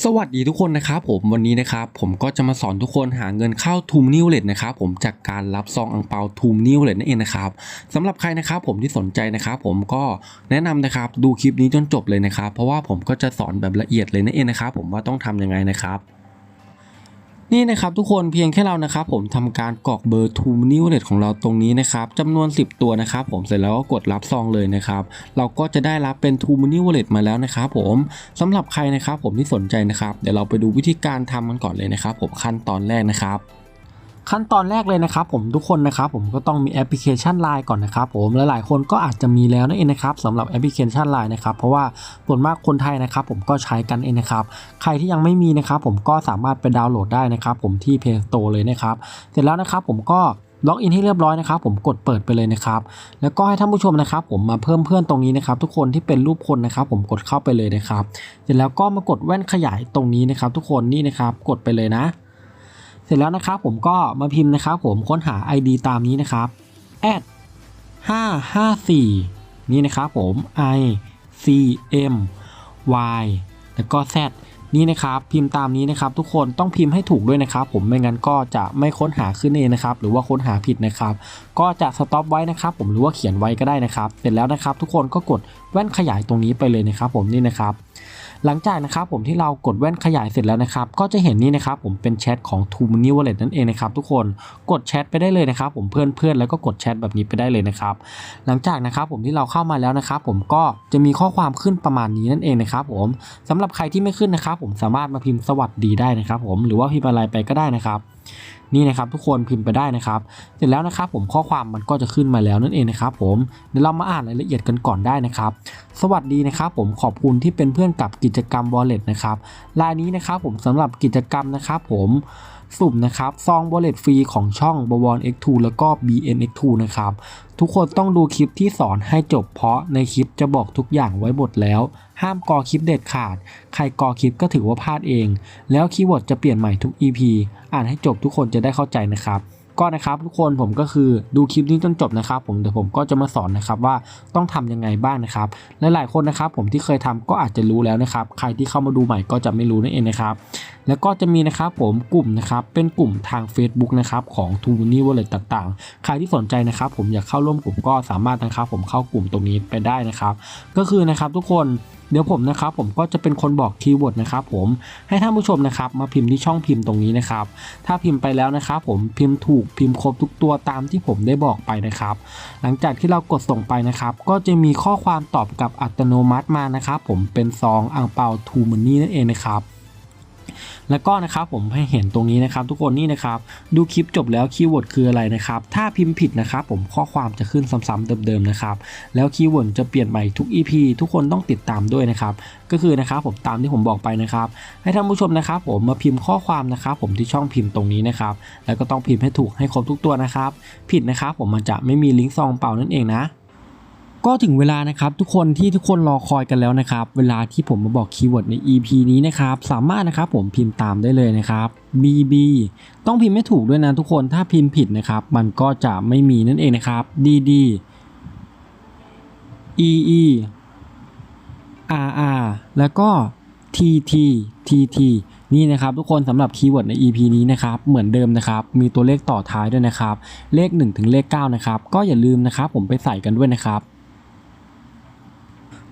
สวัสดีทุกคนนะครับผมวันนี้นะครับผมก็จะมาสอนทุกคนหาเงินเข้าทูมนิวเลตนะครับผมจากการรับซองอังเปาทูมนิวเลตนั่นเองนะครับสำหรับใครนะครับผมที่สนใจนะครับผมก็แนะนำนะครับดูคลิปนี้จนจบเลยนะครับ เพราะว่าผมก็จะสอนแบบละเอียดเลยนั่นเองนะครับผมว่าต้องทำยังไงนะครับ นี่นะครับทุกคนเพียงแค่เรานะครับผมทำการกรอกเบอร์ทูมนิวเลตของเราตรงนี้นะครับจำนวน 10 ตัวนะครับผมเสร็จแล้วก็กดรับซองเลยนะครับเราก็จะได้รับเป็นทูมนิวเลตมาแล้วนะครับผมสำหรับใครนะครับผมที่สนใจนะครับเดี๋ยวเราไปดูวิธีการทำกันก่อนเลยนะครับผมขั้นตอนแรกนะครับ ขั้นตอนแรกเลยนะครับผมทุกคนนะครับผมก็ต้องมีแอปพลิเคชัน Line ก่อนนะครับผมและหลายคนก็อาจจะมีแล้วนั่นเองนะครับสำหรับแอปพลิเคชัน Line นะครับเพราะว่าส่วนมากคนไทยนะครับผมก็ใช้กันเองนะครับใครที่ยังไม่มีนะครับผมก็สามารถไปดาวน์โหลดได้นะครับผมที่ Play Store เลยนะครับเสร็จแล้วนะครับผมก็ล็อกอินให้เรียบร้อยนะครับผมกดเปิดไปเลยนะครับ แล้วก็ให้ท่านผู้ชมนะครับผมมาเพิ่มเพื่อนตรงนี้นะครับ ทุกคนที่เป็นรูปคนนะครับ ผมกดเข้าไปเลยนะครับ เสร็จแล้วก็มากดแว่นขยายตรงนี้นะครับ ทุกคนนี่นะครับกดไปเลยนะ เสร็จแล้วนะครับผมก็มาพิมพ์นะครับ ผมค้นหา ID ตามนี้นะครับ at 554 นี่นะครับผม i c m y แล้วก็ z นี่นะครับพิมพ์ตามนี้นะครับ ทุกคนต้องพิมพ์ให้ถูกด้วยนะครับ ผมไม่งั้นก็จะไม่ค้นหาขึ้นเองนะครับ หรือว่าค้นหาผิดนะครับ ก็จะสต็อปไว้นะครับ ผมหรือว่าเขียนไว้ก็ได้นะครับ เสร็จแล้วนะครับ ทุกคนก็กดแว่นขยายตรงนี้ไปเลยนะครับ ผมนี่นะครับ หลังจากนะครับผมที่เรากดแว่นขยายเสร็จแล้วนะครับ ก็จะเห็นนี่นะครับผมเป็นแชทของ t o m o n e y Wallet นั่นเองนะครับทุกคนกดแชทไปได้เลยนะครับผมเพื่อนเพื่อนๆแล้วก็กดแชทแบบนี้ไปได้เลยนะครับ หลังจากนะครับผมที่เราเข้ามาแล้วนะครับผมก็จะมีข้อความขึ้นประมาณนี้นั่นเองนะครับผมสำหรับใครที่ไม่ขึ้นนะครับผมสามารถมาพิมพ์สวัสดีได้นะครับผมหรือว่าพิมพ์อะไรไปก็ได้นะครับ นี่นะครับทุกคนพิมพ์ไปได้นะครับ เสร็จแล้วนะครับผมข้อความมันก็จะขึ้นมาแล้วนั่นเองนะครับผมเดี๋ยวเรามาอ่านรายละเอียดกันก่อนได้นะครับ สวัสดีนะครับผมขอบคุณที่เป็นเพื่อนกับกิจกรรม Wallet นะครับรายนี้นะครับผมสำหรับกิจกรรมนะครับผม สุ่มนะครับซองบอลเลตฟรีของช่อง b w o n X2 แล้วก็ BNX2 นะครับทุกคนต้องดูคลิปที่สอนให้จบเพราะในคลิปจะบอกทุกอย่างไว้หมดแล้ว ห้ามกอคลิปเด็ดขาด ใครกอคลิปก็ถือว่าพลาดเอง แล้วคีย์เวิร์ดจะเปลี่ยนใหม่ทุก EP อ่านให้จบทุกคนจะได้เข้าใจนะครับ ก็นะครับทุกคนผมก็คือดูคลิปนี้จนจบนะครับ ผมเดี๋ยวผมก็จะมาสอนนะครับว่าต้องทำยังไงบ้างนะครับและหลายคนนะครับ ผมที่เคยทำก็อาจจะรู้แล้วนะครับ ใครที่เข้ามาดูใหม่ก็จะไม่รู้นั่นเองนะครับแล้วก็จะมีนะครับผมกลุ่มนะครับเป็นกลุ่มทาง Facebook นะครับของ t o m o n y Wallet ต่างๆ ใครที่สนใจนะครับ ผมอยากเข้าร่วมกลุ่มก็สามารถนะครับ ผมเข้ากลุ่มตรงนี้ไปได้นะครับ ก็คือนะครับทุกคน เดี๋ยวผมนะครับผมก็จะเป็นคนบอกคีย์เวิร์ดนะครับผมให้ท่านผู้ชมนะครับมาพิมพ์ที่ช่องพิมพ์ตรงนี้นะครับ ถ้าพิมพ์ไปแล้วนะครับผมพิมพ์ถูกพิมพ์ครบทุกตัวตามที่ผมได้บอกไปนะครับ หลังจากที่เรากดส่งไปนะครับ ก็จะมีข้อความตอบกลับอัตโนมัติมานะครับ ผมเป็นซองอ่างเปาทูมันนี่นั่นเองนะครับ แล้วก็นะครับผมให้เห็นตรงนี้นะครับ ทุกคนนี่นะครับ ดูคลิปจบแล้วคีย์เวิร์ดคืออะไรนะครับ ถ้าพิมพ์ผิดนะครับผมข้อความจะขึ้นซ้ำๆเดิมๆนะครับ แล้วคีย์เวิร์ดจะเปลี่ยนใหม่ทุก EP ทุกคนต้องติดตามด้วยนะครับ ก็คือนะครับผมตามที่ผมบอกไปนะครับ ให้ท่านผู้ชมนะครับ ผมมาพิมพ์ข้อความนะครับ ผมที่ช่องพิมพ์ตรงนี้นะครับ แล้วก็ต้องพิมพ์ให้ถูกให้ครบทุกตัวนะครับ ผิดนะครับ ผมมันจะไม่มีลิงก์ซองเปล่านั่นเองนะ ก็ถึงเวลานะครับทุกคนที่ทุกคนรอคอยกันแล้วนะครับ เวลาที่ผมมาบอกคีย์เวิร์ดใน EP นี้นะครับ สามารถนะครับผมพิมพ์ตามได้เลยนะครับ BB ต้องพิมพ์ไม่ถูกด้วยนะทุกคนถ้าพิมพ์ผิดนะครับ มันก็จะไม่มีนั่นเองนะครับ DD EE RR แล้วก็ TT TT นี่นะครับทุกคนสำหรับคีย์เวิร์ดใน EP นี้นะครับเหมือนเดิมนะครับมีตัวเลขต่อท้ายด้วยนะครับ เลข 1 ถึงเลข 9 นะครับ ก็อย่าลืมนะครับผมไปใส่กันด้วยนะครับ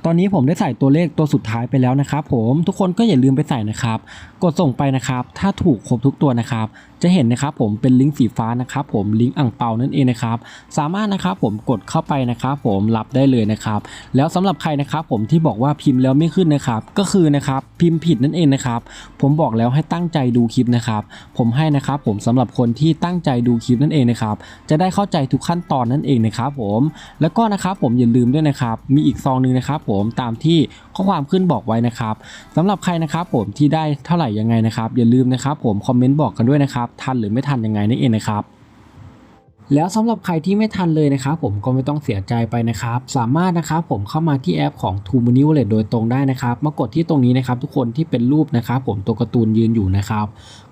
ตอนนี้ผมได้ใส่ตัวเลขตัวสุดท้ายไปแล้วนะครับผมทุกคนก็อย่าลืมไปใส่นะครับ กดส่งไปนะครับ ถ้าถูกครบทุกตัวนะครับ จะเห็นนะครับผมเป็นลิงก์สีฟ้านะครับผมลิงก์อ่างเปานั่นเองนะครับ สามารถนะครับผมกดเข้าไปนะครับ ผมรับได้เลยนะครับ แล้วสำหรับใครนะครับผมที่บอกว่าพิมพ์แล้วไม่ขึ้นนะครับ ก็คือนะครับพิมพ์ผิดนั่นเองนะครับ ผมบอกแล้วให้ตั้งใจดูคลิปนะครับ ผมให้นะครับผมสำหรับคนที่ตั้งใจดูคลิปนั่นเองนะครับ จะได้เข้าใจทุกขั้นตอนนั่นเองนะครับ ผม แล้วก็นะครับผมอย่าลืมด้วยนะครับ มีอีกซองนึงนะครับผมตามที่ข้อความขึ้นบอกไว้นะครับสำหรับใครนะครับผมที่ได้เท่าไหร่ยังไงนะครับอย่าลืมนะครับผมคอมเมนต์บอกกันด้วยนะครับทันหรือไม่ทันยังไงนั่นเองนะครับ แล้วสำหรับใครที่ไม่ทันเลยนะครับผมก็ไม่ต้องเสียใจไปนะครับ สามารถนะครับผมเข้ามาที่แอปของ t o Money Wallet โดยตรงได้นะครับ มากดที่ตรงนี้นะครับทุกคนที่เป็นรูปนะครับผมตัวการ์ตูนยืนอยู่นะครับ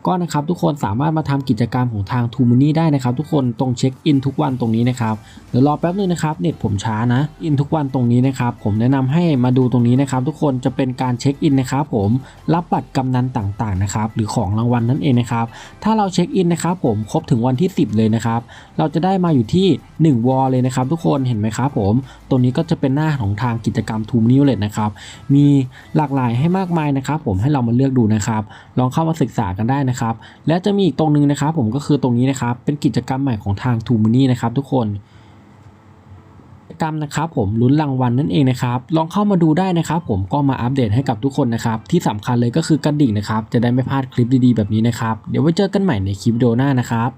ก็นะครับทุกคนสามารถมาทำกิจกรรมของทาง t o Money ได้นะครับ ทุกคนตรงเช็คอินทุกวันตรงนี้นะครับเดี๋ยวรอแป๊บนึงนะครับเน็ตผมช้านะอินทุกวันตรงนี้นะครับผมแนะนำให้มาดูตรงนี้นะครับ ทุกคนจะเป็นการเช็คอินนะครับผมรับบัตรกำนันต่างๆนะครับหรือของรางวัลนั่นเองนะครับถ้าเราเช็คอินนะครับผมครบถึงวันที่ 10 เลยนะครับเราจะได้มาอยู่ที่ 1 วอลเลยนะครับทุกคนเห็นไหมครับผมตรงนี้ก็จะเป็นหน้าของทางกิจกรรม t o m n e w l e t นะครับ มีหลากหลายให้มากมายนะครับ ผมให้เรามาเลือกดูนะครับ ลองเข้ามาศึกษากันได้นะครับ และจะมีอีกตรงนึงนะครับ ผมก็คือตรงนี้นะครับ เป็นกิจกรรมใหม่ของทาง t o m o n e y นะครับทุกคนกิจกรรมนะครับผมลุ้นรางวัลนั่นเองนะครับลองเข้ามาดูได้นะครับผมก็มาอัปเดตให้กับทุกคนนะครับที่สำคัญเลยก็คือกระดิ่งนะครับจะได้ไม่พลาดคลิปดีๆแบบนี้นะครับเดี๋ยวไว้เจอกันใหม่ในคลิปวิดีโอหน้านะครับ